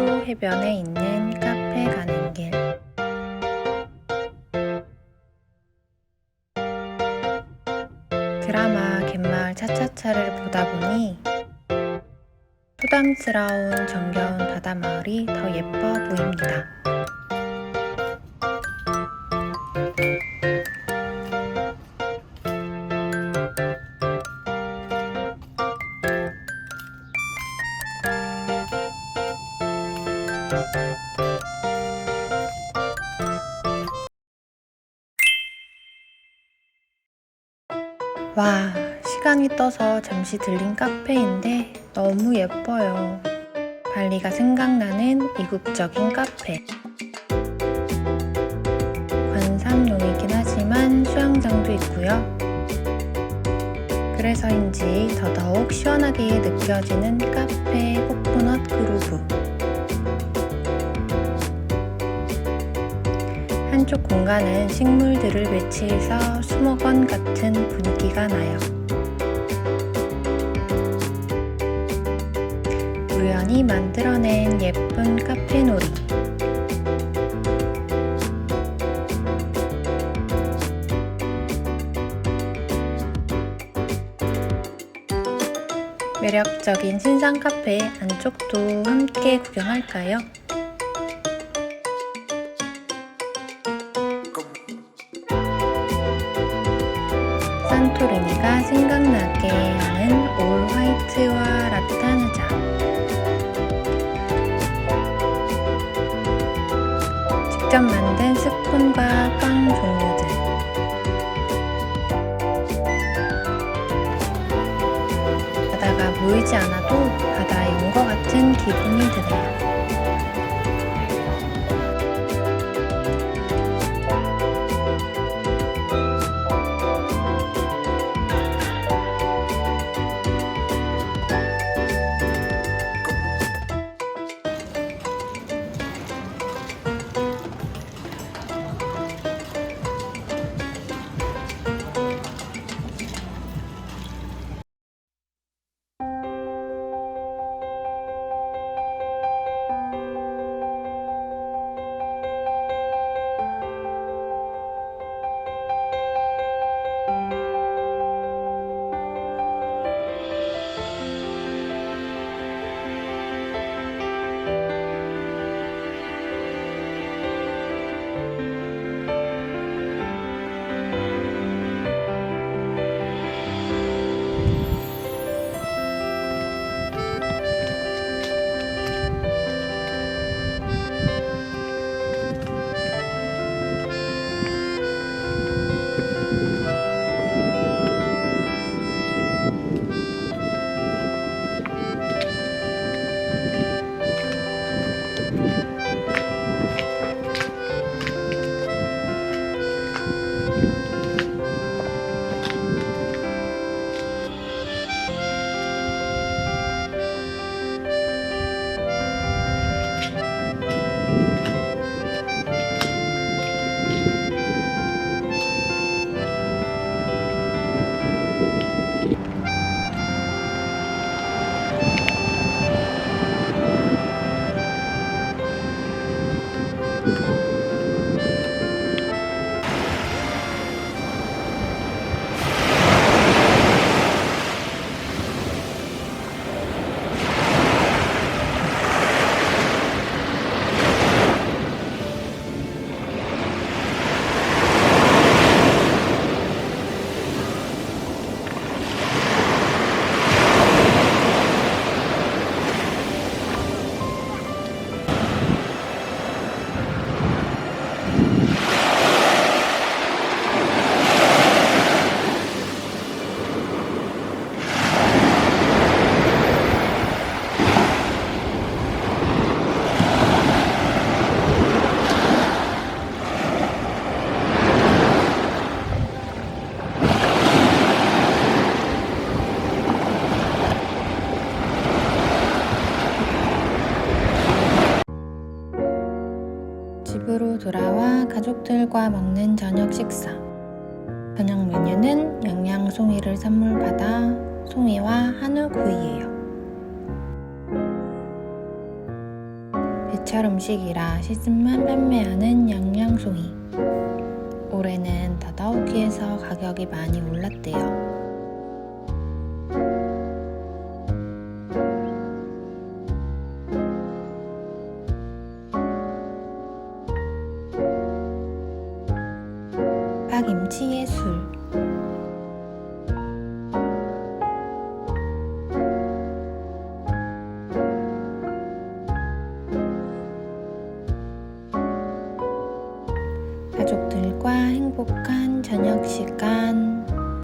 송도 해변에 있는 카페 가는 길. 드라마 갯마을 차차차를 보다 보니 부담스러운 정겨운 바다 마을이 더 예뻐 보입니다. 와, 시간이 떠서 잠시 들린 카페인데 너무 예뻐요. 발리가 생각나는 이국적인 카페. 관삼용이긴 하지만 수영장도 있고요. 그래서인지 더더욱 시원하게 느껴지는 카페 코코넛 그루브. 한쪽 공간은 식물들을 배치해서 수목원 같은 분위기가 나요. 우연히 만들어낸 예쁜 카페 놀이. 매력적인 신상 카페 안쪽도 함께 구경할까요? 산토리니가 생각나게 하는 올 화이트와 라타누자 직접 만든 스푼과 빵 종류들 바다가 보이지 않아도 바다에 온 것 같은 기분이 드네요. 집으로 돌아와 가족들과 먹는 저녁 식사. 저녁 메뉴는 양양송이를 선물받아 송이와 한우구이예요. 제철 음식이라 시즌만 판매하는 양양송이. 올해는 더더욱이해서 가격이 많이 올랐대요. 정치의 술. 가족들과 행복한 저녁 시간.